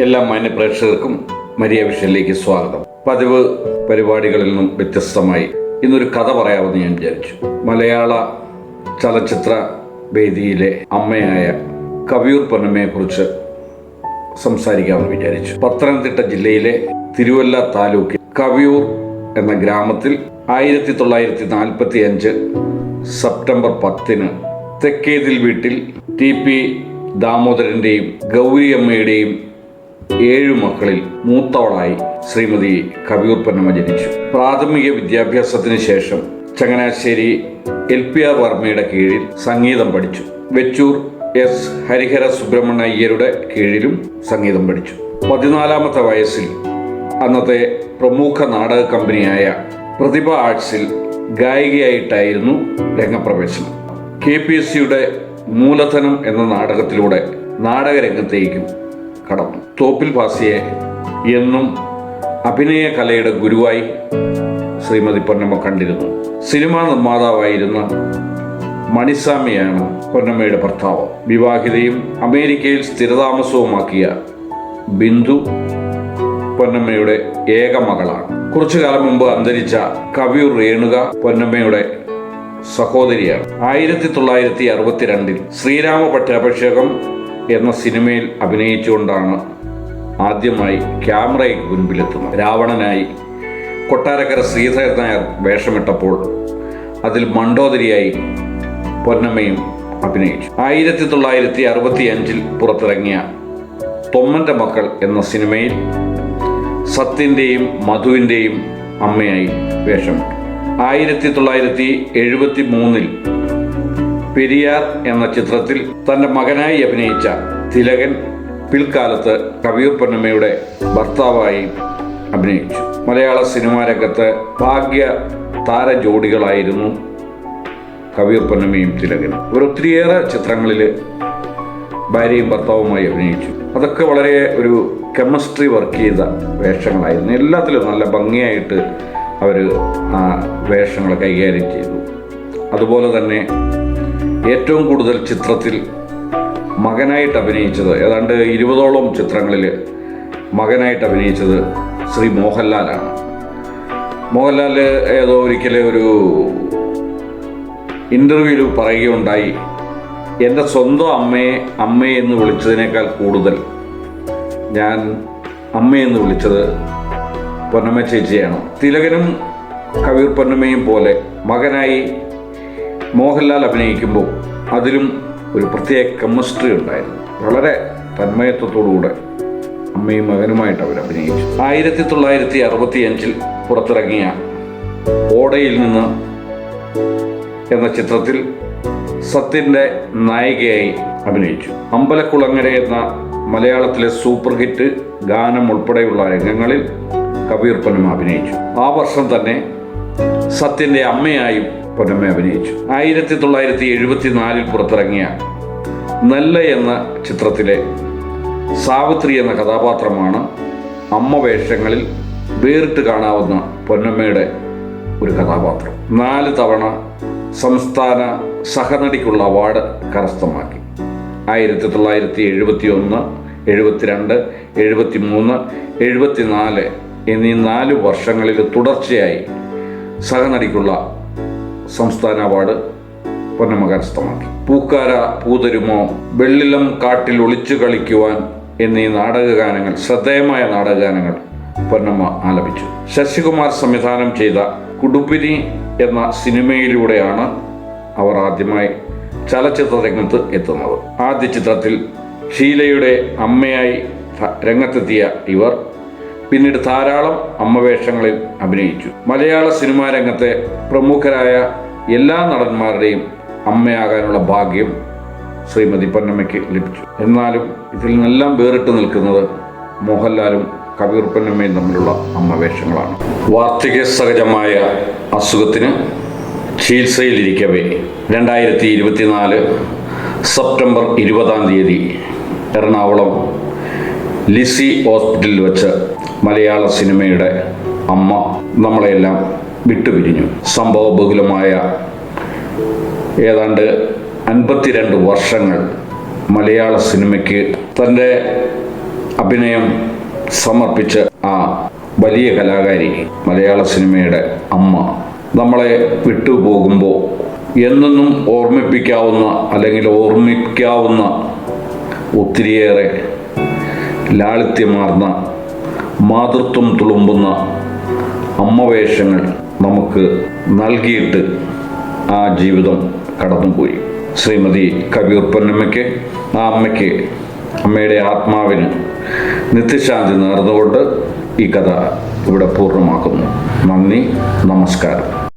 എല്ലാ മാന്യ പ്രേക്ഷകർക്കും മരിയ വിഷയിലേക്ക് സ്വാഗതം. പതിവ് പരിപാടികളിൽ നിന്നും വ്യത്യസ്തമായി ഇന്നൊരു കഥ പറയാമെന്ന് ഞാൻ വിചാരിച്ചു. മലയാള ചലച്ചിത്ര വേദിയിലെ അമ്മയായ കവിയൂർ പൊന്നമ്മയെക്കുറിച്ച് സംസാരിക്കാമെന്ന് വിചാരിച്ചു. പത്തനംതിട്ട ജില്ലയിലെ തിരുവല്ല താലൂക്കിൽ കവിയൂർ എന്ന ഗ്രാമത്തിൽ ആയിരത്തി തൊള്ളായിരത്തി നാൽപ്പത്തി അഞ്ച് സെപ്റ്റംബർ പത്തിന് തെക്കേതിൽ വീട്ടിൽ ടി പി ദാമോദരന്റെയും ഗൗരിയമ്മയുടെയും ഏഴു മക്കളിൽ മൂത്തവളായി ശ്രീമതി കവിയൂർ പൊന്നമ്മ ജനിച്ചു. പ്രാഥമിക വിദ്യാഭ്യാസത്തിന് ശേഷം ചങ്ങനാശ്ശേരി എൽ പി ആർ വർമ്മയുടെ കീഴിൽ സംഗീതം പഠിച്ചു. വെച്ചൂർ എസ് ഹരിഹര സുബ്രഹ്മണ്യ അയ്യരുടെ കീഴിലും സംഗീതം പഠിച്ചു. പതിനാലാമത്തെ വയസ്സിൽ അന്നത്തെ പ്രമുഖ നാടക കമ്പനിയായ പ്രതിഭ ആർട്സിൽ ഗായികയായിട്ടായിരുന്നു രംഗപ്രവേശനം. കെ പി എസ് സിയുടെ മൂലധനം എന്ന നാടകത്തിലൂടെ നാടകരംഗത്തേക്കും കടന്നു. തോപ്പിൽ ഭാസിയെ എന്നും അഭിനയ കലയുടെ ഗുരുവായി ശ്രീമതി പൊന്നമ്മ കണ്ടിരുന്നു. സിനിമാ നിർമ്മാതാവായിരുന്ന മണിസ്വാമിയാണ് പൊന്നമ്മയുടെ ഭർത്താവ്. വിവാഹിതയും അമേരിക്കയിൽ സ്ഥിരതാമസവുമാക്കിയ ബിന്ദു പൊന്നമ്മയുടെ ഏക മകളാണ്. കുറച്ചു കാലം മുമ്പ് അന്തരിച്ച കവിയൂർ രേണുക പൊന്നമ്മയുടെ സഹോദരിയാണ്. ആയിരത്തി തൊള്ളായിരത്തി അറുപത്തിരണ്ടിൽ ശ്രീരാമ പട്ടാഭിഷേകം എന്ന സിനിമയിൽ അഭിനയിച്ചുകൊണ്ടാണ് ആദ്യമായി ക്യാമറയ്ക്ക് മുൻപിലെത്തുന്നത്. രാവണനായി കൊട്ടാരക്കര ശ്രീധരൻ നായർ വേഷമിട്ടപ്പോൾ അതിൽ മണ്ടോദരിയായി പൊന്നമ്മയും അഭിനയിച്ചു. ആയിരത്തി തൊള്ളായിരത്തി അറുപത്തി അഞ്ചിൽ പുറത്തിറങ്ങിയ തൊമ്മന്റെ മക്കൾ എന്ന സിനിമയിൽ സത്യന്റെയും മധുവിന്റെയും അമ്മയായി വേഷമിട്ടു. ആയിരത്തി തൊള്ളായിരത്തി എഴുപത്തി മൂന്നിൽ പെരിയാർ എന്ന ചിത്രത്തിൽ തന്റെ മകനായി അഭിനയിച്ച തിലകൻ പിൽക്കാലത്ത് കവിയൂർ പൊന്നമ്മയുടെ ഭർത്താവായി അഭിനയിച്ചു. മലയാള സിനിമാ രംഗത്ത് ഭാഗ്യ താര ജോഡികളായിരുന്നു കവിയൂർ പൊന്നമ്മയും തിലകനും. ഇവർ ഒത്തിരിയേറെ ചിത്രങ്ങളിൽ ഭാര്യയും ഭർത്താവുമായി അഭിനയിച്ചു. അതൊക്കെ വളരെ ഒരു കെമിസ്ട്രി വർക്ക് ചെയ്ത വേഷങ്ങളായിരുന്നു. എല്ലാത്തിലും നല്ല ഭംഗിയായിട്ട് അവർ ആ വേഷങ്ങൾ കൈകാര്യം ചെയ്തു. അതുപോലെ തന്നെ ഏറ്റവും കൂടുതൽ ചിത്രത്തിൽ മകനായിട്ട് അഭിനയിച്ചത് ഏതാണ്ട് ഇരുപതോളം ചിത്രങ്ങളിൽ മകനായിട്ട് അഭിനയിച്ചത് ശ്രീ മോഹൻലാലാണ്. മോഹൻലാൽ ഏതോ ഒരിക്കലെ ഒരു ഇന്റർവ്യൂവിൽ പറയുകയുണ്ടായി എന്റെ സ്വന്തം അമ്മയെ അമ്മയെ എന്ന് വിളിച്ചതിനേക്കാൾ കൂടുതൽ ഞാൻ അമ്മയെന്ന് വിളിച്ചത് പൊന്നമ്മ ചേച്ചിയാണ്. തിലകനും കവീർ പൊന്നമ്മയും പോലെ മകനായി മോഹൻലാൽ അഭിനയിക്കുമ്പോൾ അതിലും ഒരു പ്രത്യേക കെമിസ്ട്രി ഉണ്ടായിരുന്നു. വളരെ തന്മയത്വത്തോടുകൂടെ അമ്മയും മകനുമായിട്ട് അവർ അഭിനയിച്ചു. ആയിരത്തി തൊള്ളായിരത്തി അറുപത്തി അഞ്ചിൽ പുറത്തിറങ്ങിയ ഓടയിൽ നിന്ന് എന്ന ചിത്രത്തിൽ സത്യന്റെ നായികയായി അഭിനയിച്ചു. അമ്പലക്കുളങ്ങര എന്ന മലയാളത്തിലെ സൂപ്പർ ഹിറ്റ് ഗാനം ഉൾപ്പെടെയുള്ള രംഗങ്ങളിൽ കബീർ പൊന്നമ്മ അഭിനയിച്ചു. ആ വർഷം തന്നെ സത്യന്റെ അമ്മയായും പൊന്നമ്മ അഭിനയിച്ചു. ആയിരത്തി തൊള്ളായിരത്തി എഴുപത്തി നാലിൽ പുറത്തിറങ്ങിയ നല്ല എന്ന ചിത്രത്തിലെ സാവിത്രി എന്ന കഥാപാത്രമാണ് അമ്മ വേഷങ്ങളിൽ വേറിട്ട് കാണാവുന്ന പൊന്നമ്മയുടെ ഒരു കഥാപാത്രം. നാല് തവണ സംസ്ഥാന സഹനടിക്കുള്ള അവാർഡ് കരസ്ഥമാക്കി. ആയിരത്തി തൊള്ളായിരത്തി എഴുപത്തി ഒന്ന് എഴുപത്തിരണ്ട് എഴുപത്തി മൂന്ന് എഴുപത്തിനാല് എന്നീ നാല് വർഷങ്ങളിൽ തുടർച്ചയായി സഹനടിക്കുള്ള സംസ്ഥാന അവാർഡ് പൊന്നമ്മ കരസ്ഥമാക്കി പൂക്കാര പൂതരുമോ വെള്ളിലം കാട്ടിൽ ഒളിച്ചു കളിക്കുവാൻ എന്നീ നാടകഗാനങ്ങൾ ശ്രദ്ധേയമായ നാടകഗാനങ്ങൾ പൊന്നമ്മ ആലപിച്ചു. ശശികുമാർ സംവിധാനം ചെയ്ത കുടുംബിനി എന്ന സിനിമയിലൂടെയാണ് അവർ ആദ്യമായി ചലച്ചിത്ര രംഗത്ത് എത്തുന്നത്. ആദ്യ ചിത്രത്തിൽ ഷീലയുടെ അമ്മയായി രംഗത്തെത്തിയ ഇവർ പിന്നീട് ധാരാളം അമ്മവേഷങ്ങളിൽ അഭിനയിച്ചു. മലയാള സിനിമാ രംഗത്തെ പ്രമുഖരായ എല്ലാ നടന്മാരുടെയും അമ്മയാകാനുള്ള ഭാഗ്യം ശ്രീമതി പൊന്നമ്മയ്ക്ക് ലഭിച്ചു. എന്നാലും ഇതിൽ നിന്നെല്ലാം വേറിട്ട് നിൽക്കുന്നത് മോഹൻലാലും കബീർ പൊന്നമ്മയും തമ്മിലുള്ള അമ്മവേഷങ്ങളാണ്. വാർദ്ധക്യ സഹജമായ അസുഖത്തിന് ചികിത്സയിലിരിക്കവേ രണ്ടായിരത്തി ഇരുപത്തിനാല് സെപ്റ്റംബർ ഇരുപതാം തീയതി എറണാകുളം ലിസി ഹോസ്പിറ്റലിൽ വെച്ച് മലയാള സിനിമയുടെ അമ്മ നമ്മളെല്ലാം വിട്ടുപിരിഞ്ഞു. സംഭവബഹുലമായ ഏതാണ്ട് അൻപത്തിരണ്ട് വർഷങ്ങൾ മലയാള സിനിമയ്ക്ക് തന്റെ അഭിനയം സമർപ്പിച്ച ആ വലിയ കലാകാരി മലയാള സിനിമയുടെ അമ്മ നമ്മളെ വിട്ടുപോകുമ്പോൾ എന്നെന്നും ഓർമ്മിപ്പിക്കാവുന്ന അല്ലെങ്കിൽ ഓർമ്മിക്കാവുന്ന ഒത്തിരിയേറെ ലാളിത്യമാർന്ന മാതൃത്വം തുളുമ്പുന്ന അമ്മവേഷങ്ങൾ നമുക്ക് നൽകിയിട്ട് ആ ജീവിതം കടന്നുപോയി. ശ്രീമതി കവിയൂർ പൊന്നമ്മയ്ക്ക് ആ അമ്മയ്ക്ക് അമ്മയുടെ ആത്മാവിന് നിത്യശാന്തി നേർന്നുകൊണ്ട് ഈ കഥ ഇവിടെ പൂർണമാക്കുന്നു. നന്ദി നമസ്കാരം.